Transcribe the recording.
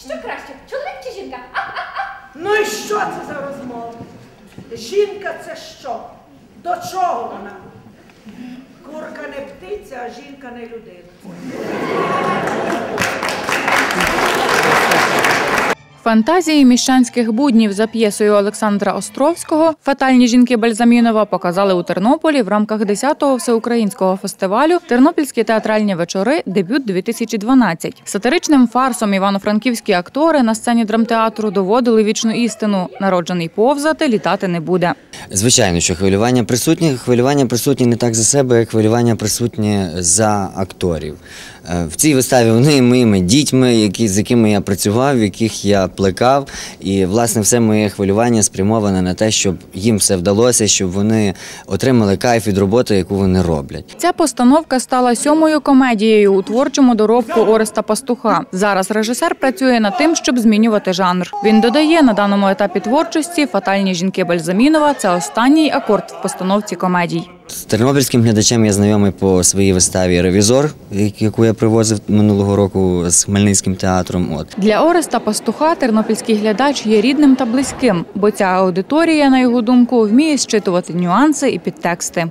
Що краще, чоловік чи жінка? А, Ну і що це за розмова? Жінка це що? До чого вона? Курка не птиця, а жінка не людина. Фантазії міщанських буднів за п'єсою Олександра Островського Фатальні жінки Бальзамінова показали у Тернополі в рамках 10-го всеукраїнського фестивалю Тернопільські театральні вечори. Дебют 2012 Сатиричним фарсом івано-франківські актори на сцені драмтеатру доводили вічну істину: народжений повзати, літати не буде. Звичайно, що хвилювання присутнє. Хвилювання присутні не так за себе, як хвилювання присутнє за акторів. Е, В цій виставі вони моїми дітьми, які, з якими я працював, яких я плекав. І, власне, все моє хвилювання спрямоване на те, щоб їм все вдалося, щоб вони отримали кайф від роботи, яку вони роблять. Ця постановка стала сьомою комедією у творчому доробку Ореста Пастуха. Зараз режисер працює над тим, щоб змінювати жанр. Він додає на даному етапі творчості фатальні жінки Бальзамінова це останній акорд в постановці комедій. З тернопільським глядачем я знайомий по своїй виставі Ревізор, яку я привозив минулого року з Хмельницьким театром. От. Для Ореста Пастуха тернопільський глядач є рідним та близьким, бо ця аудиторія, на його думку, вміє зчитувати нюанси і підтексти.